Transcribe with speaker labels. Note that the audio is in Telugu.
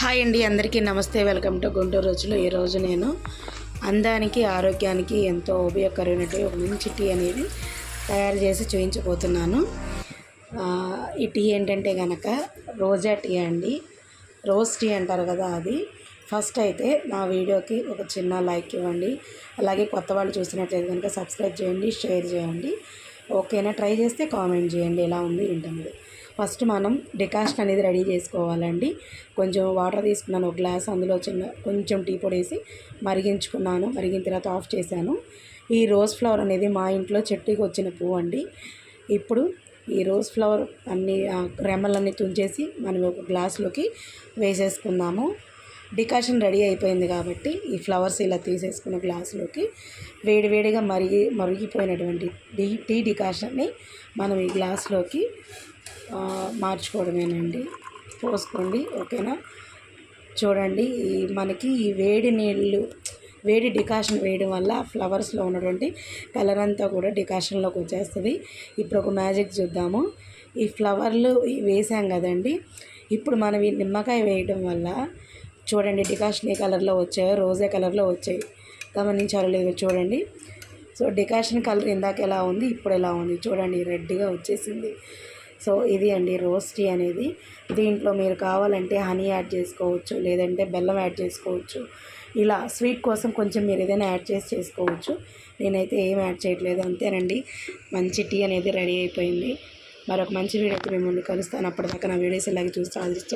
Speaker 1: హాయ్ అండి అందరికీ నమస్తే. వెల్కమ్ టు గుంటూరు రోజులు ఈరోజు నేను అందానికి ఆరోగ్యానికి ఎంతో ఉపయోగకరమైనటువంటి ఒక మంచి టీ అనేది తయారు చేసి చూపించబోతున్నాను ఈ టీ ఏంటంటే కనుక రోజా టీ అండి. రోజ్ టీ అంటారు కదా అది. ఫస్ట్ అయితే నా వీడియోకి ఒక చిన్న లైక్ ఇవ్వండి. అలాగే కొత్త వాళ్ళు చూసినట్లయితే కనుక సబ్స్క్రైబ్ చేయండి షేర్ చేయండి. ఓకేనా? ట్రై చేస్తే కామెంట్ చేయండి. ఎలా ఉంది ఏంటనేది. ఫస్ట్ మనం డికాషన్ అనేది రెడీ చేసుకోవాలండి. కొంచెం వాటర్ తీసుకున్నాను ఒక గ్లాస్ అందులో చిన్న కొంచెం టీ పొడి వేసి మరిగించుకున్నాను. మరిగిన తర్వాత ఆఫ్ చేశాను. ఈ రోజ్ ఫ్లవర్ అనేది మా ఇంట్లో చెట్టుకి వచ్చిన పువ్వు అండి. ఇప్పుడు ఈ రోజ్ ఫ్లవర్ అన్ని రెమ్మలన్నీ తుంచేసి మనం ఒక గ్లాస్లోకి వేసేసుకుందాము. డికాషన్ రెడీ అయిపోయింది కాబట్టి ఈ ఫ్లవర్స్ ఇలా తీసేసుకున్న గ్లాసులోకి వేడివేడిగా మరిగి మరిగిపోయినటువంటి టీ టీ డికాషన్ని మనం ఈ గ్లాస్లోకి మార్చుకోవడమేనండి. పోసుకోండి ఓకేనా? చూడండి ఈ మనకి ఈ వేడి నీళ్ళు వేడి డికాషన్ వేయడం వల్ల ఫ్లవర్స్లో ఉన్నటువంటి కలర్ అంతా కూడా డికాషన్లోకి వచ్చేస్తుంది. ఇప్పుడు ఒక మ్యాజిక్ చూద్దాము. ఈ ఫ్లవర్లు వేసాం కదండి. ఇప్పుడు మనం ఈ నిమ్మకాయ వేయడం వల్ల చూడండి డికాషన్ ఏ కలర్లో వచ్చాయో రోజే కలర్లో వచ్చాయి. గమనించారో లేదో చూడండి. సో డికాషన్ కలర్ ఇందాక ఎలా ఉంది ఇప్పుడు ఎలా ఉంది చూడండి. రెడ్గా వచ్చేసింది. సో ఇది అండి రోజ్ టీ అనేది. దీంట్లో మీరు కావాలంటే హనీ యాడ్ చేసుకోవచ్చు లేదంటే బెల్లం యాడ్ చేసుకోవచ్చు. ఇలా స్వీట్ కోసం కొంచెం మీరు ఏదైనా యాడ్ చేసి చేసుకోవచ్చు. నేనైతే ఏం యాడ్ చేయట్లేదు అంతేనండి. మంచి టీ అనేది రెడీ అయిపోయింది. మరొక మంచి వీడియోకి మేము ముందు కలుస్తాను. అప్పటిదాకా నా వీడియోస్ ఇలాగే చూస్తూ ఆలోచిస్తాను